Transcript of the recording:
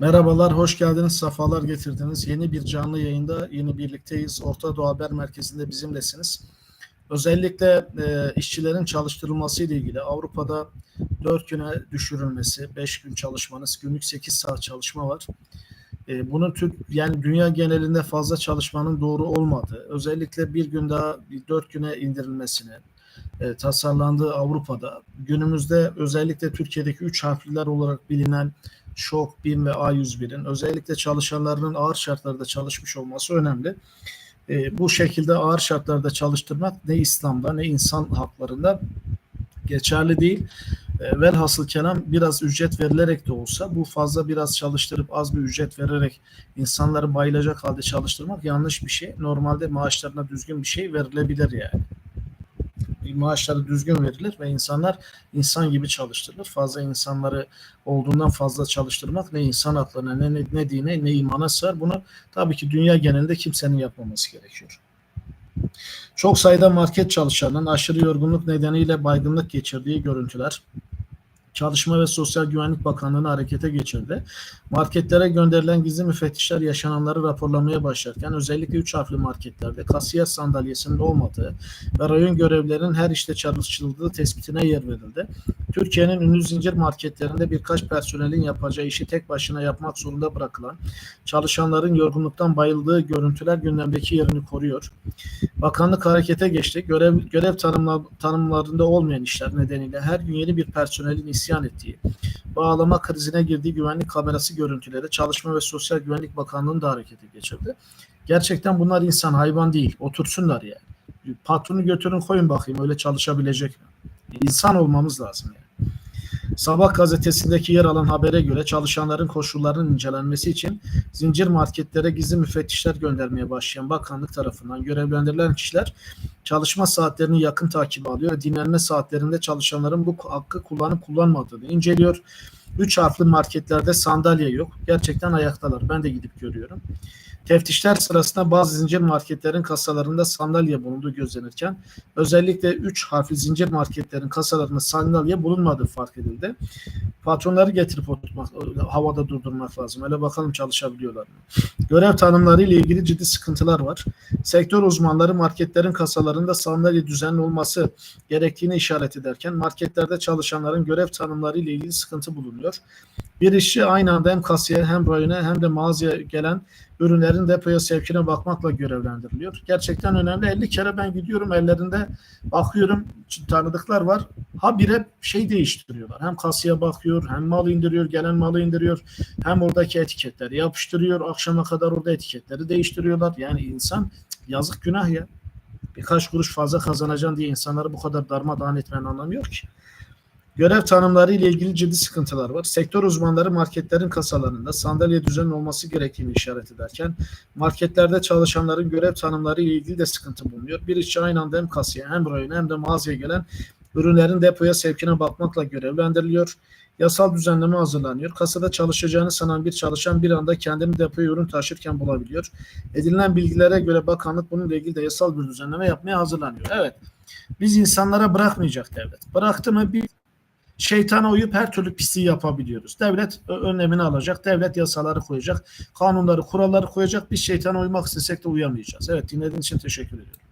Merhabalar, hoş geldiniz, safalar getirdiniz. Yeni bir canlı yayında yeni birlikteyiz. Orta Doğu Haber Merkezi'nde bizimlesiniz. Özellikle e, işçilerin çalıştırılması ile ilgili Avrupa'da 4 güne düşürülmesi, 5 gün çalışmanız, günlük 8 saat çalışma var. E, bunun Türk yani dünya genelinde fazla çalışmanın doğru olmadığı, özellikle bir gün daha 4 güne indirilmesini e, tasarlandığı Avrupa'da günümüzde özellikle Türkiye'deki 3 harfliler olarak bilinen Şok, BİM ve A101'in özellikle çalışanlarının ağır şartlarda çalışmış olması önemli. E, bu şekilde ağır şartlarda çalıştırmak ne İslam'da ne insan haklarında geçerli değil. E, velhasıl kelam biraz ücret verilerek de olsa bu fazla biraz çalıştırıp az bir ücret vererek insanları bayılacak halde çalıştırmak yanlış bir şey. Normalde maaşlarına düzgün bir şey verilebilir yani maaşları düzgün verilir ve insanlar insan gibi çalıştırılır. Fazla insanları olduğundan fazla çalıştırmak ne insan haklarına ne, ne, ne dine ne imana sığar. Bunu tabii ki dünya genelinde kimsenin yapmaması gerekiyor. Çok sayıda market çalışanının aşırı yorgunluk nedeniyle baygınlık geçirdiği görüntüler Çalışma ve Sosyal Güvenlik Bakanlığı'nı harekete geçirdi. Marketlere gönderilen gizli müfettişler yaşananları raporlamaya başlarken özellikle 3 harfli marketlerde kasiyer sandalyesinin olmadığı ve rayon görevlerinin her işte çalışıldığı tespitine yer verildi. Türkiye'nin ünlü zincir marketlerinde birkaç personelin yapacağı işi tek başına yapmak zorunda bırakılan çalışanların yorgunluktan bayıldığı görüntüler gündemdeki yerini koruyor. Bakanlık harekete geçti. Görev, görev tanımla, tanımlarında olmayan işler nedeniyle her gün yeni bir personelin isyan ettiği, bağlama krizine girdiği güvenlik kamerası görüntüleri Çalışma ve Sosyal Güvenlik Bakanlığı'nı da harekete geçirdi. Gerçekten bunlar insan, hayvan değil. Otursunlar yani. Patronu götürün koyun bakayım öyle çalışabilecek mi? İnsan olmamız lazım yani. Sabah gazetesindeki yer alan habere göre çalışanların koşullarının incelenmesi için zincir marketlere gizli müfettişler göndermeye başlayan bakanlık tarafından görevlendirilen kişiler çalışma saatlerini yakın takip alıyor ve dinlenme saatlerinde çalışanların bu hakkı kullanıp kullanmadığını inceliyor. Üç harfli marketlerde sandalye yok. Gerçekten ayaktalar. Ben de gidip görüyorum. Teftişler sırasında bazı zincir marketlerin kasalarında sandalye bulunduğu gözlenirken özellikle 3 harfli zincir marketlerin kasalarında sandalye bulunmadığı fark edildi. Patronları getirip oturtmak, havada durdurmak lazım. Öyle bakalım çalışabiliyorlar mı? Görev tanımları ile ilgili ciddi sıkıntılar var. Sektör uzmanları marketlerin kasalarında sandalye düzenli olması gerektiğini işaret ederken marketlerde çalışanların görev tanımları ile ilgili sıkıntı bulunuyor. Bir işçi aynı anda hem kasiyer hem rayona hem de mağazaya gelen ürünlerin depoya sevkine bakmakla görevlendiriliyor. Gerçekten önemli. 50 kere ben gidiyorum ellerinde bakıyorum tanıdıklar var. Ha bire şey değiştiriyorlar. Hem kasiye bakıyor hem mal indiriyor gelen malı indiriyor. Hem oradaki etiketleri yapıştırıyor. Akşama kadar orada etiketleri değiştiriyorlar. Yani insan yazık günah ya. Birkaç kuruş fazla kazanacaksın diye insanları bu kadar darmadağın etmenin anlamı yok ki. Görev tanımları ile ilgili ciddi sıkıntılar var. Sektör uzmanları marketlerin kasalarında sandalye düzenli olması gerektiğini işaret ederken marketlerde çalışanların görev tanımları ile ilgili de sıkıntı bulunuyor. Bir işçi aynı anda hem kasaya hem rayona hem de mağazaya gelen ürünlerin depoya sevkine bakmakla görevlendiriliyor. Yasal düzenleme hazırlanıyor. Kasada çalışacağını sanan bir çalışan bir anda kendini depoya ürün taşırken bulabiliyor. Edinilen bilgilere göre bakanlık bununla ilgili de yasal bir düzenleme yapmaya hazırlanıyor. Evet. Biz insanlara bırakmayacak devlet. Bıraktı mı bir şeytana uyup her türlü pisliği yapabiliyoruz. Devlet önlemini alacak, devlet yasaları koyacak, kanunları, kuralları koyacak. Biz şeytana uymak istesek de uyamayacağız. Evet dinlediğiniz için teşekkür ediyorum.